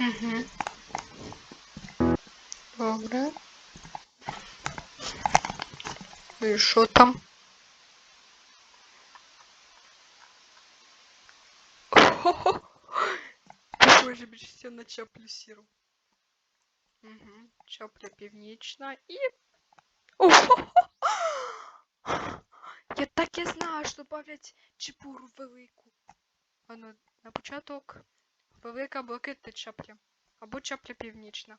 Угу. Добре. І що там? Хо-хо. Похоже більше на чаплю сіру. Угу. Чапля північна і. Ого! Я так і знаю, що добавлять чепуру велику. Ану, на початок велика блакитна чапля. Або чапля північна.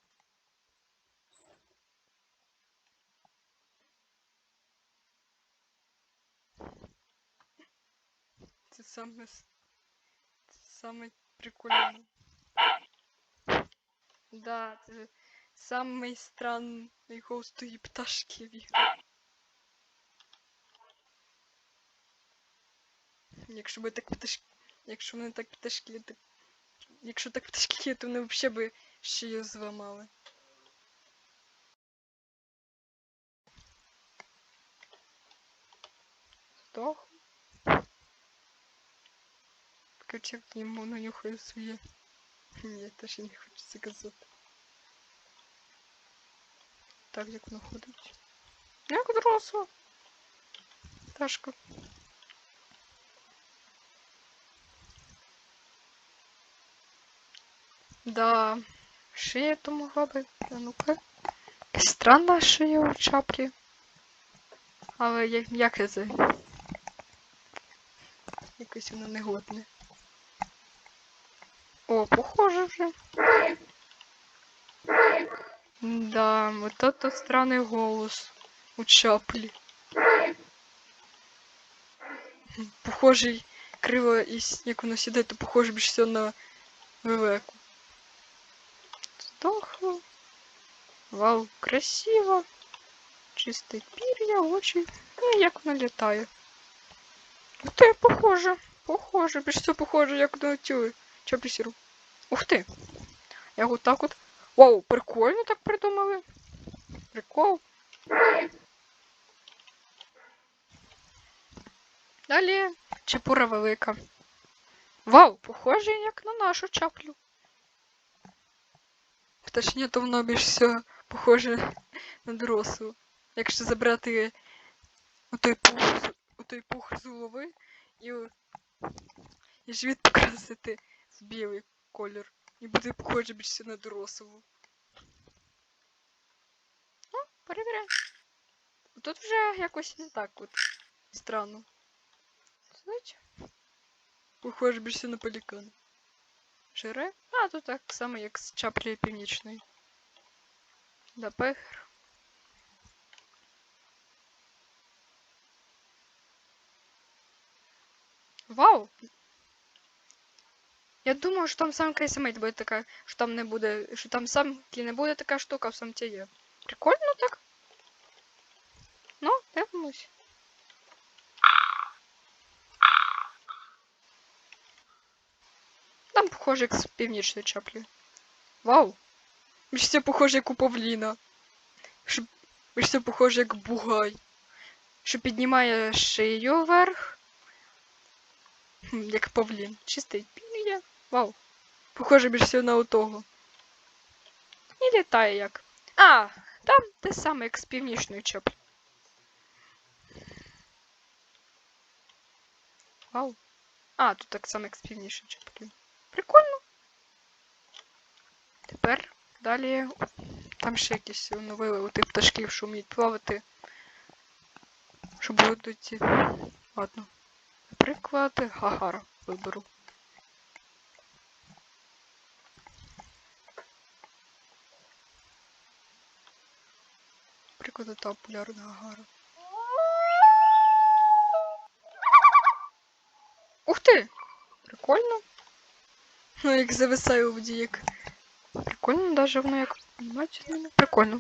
Це саме це саме прикольне. Да, це самий странний голос тої пташки в. Якщо би так пташки. Якщо вони так пташки, так... Якщо так пташки є, то вони взагалі би шию зламали. Здох. Як йому нанюхаю своє. Ні, теж не хочеться казати. Так, як воно ходить. Як доросла. Пташка. Да, шия то могла би. А ну-ка. Странна шия у чаплі. Але як, як це? Якось воно негодне. О, похоже вже. Да, вот это странный голос у чаплі. Похожий криво, і як воно сідає, то похоже більше на лелеку. Здохло. Вау, красиво. Чисте пір'я, очі. І як воно літає. Ух ти, похоже. Похоже, більш все похоже, як на цю чаплю сіру. Ух ти. Як отак от. Вау, прикольно так придумали. Прикол. Далі чепура велика. Вау, похоже як на нашу чаплю. Точніше, то воно більш все похоже на дорослу. Якщо забрати отой пух, отой пух з голови і, і живіт покрасити в білий колір. І буде похоже більш все на дорослу. Ну, перевіряй. Тут вже якось не так от странно. Знаєте? Похоже більше на пелікана. Жире? А, тут так само, як з чаплею північної. Да, пехр. Вау! Я думав, що там самка і самець буде така, що там не буде, що там самки не буде така штука, в самці є. Прикольно так? Ну, дивимось. Там похоже як з північної чаплі. Вау! Більш все похоже як у павліна. Що... Все похоже як бугай. Що піднімає шию вверх. Як павлін. Чистий пір'я. Вау. Похоже більш всього на отого. І літає як. А, там те саме, як з північної чаплі. Вау. А, тут так само, як з північної чаплі. Прикольно. Тепер далі. Там ще якісь оновили тих пташків, що вміють плавати. Що будуть. Ладно. Наприклад, Гагара виберу. Прикладу та популярна Гагара. Ух ти! Прикольно. Ну, як зависає у діяк. як. Прикольно, даже воно як. Бачите, прикольно.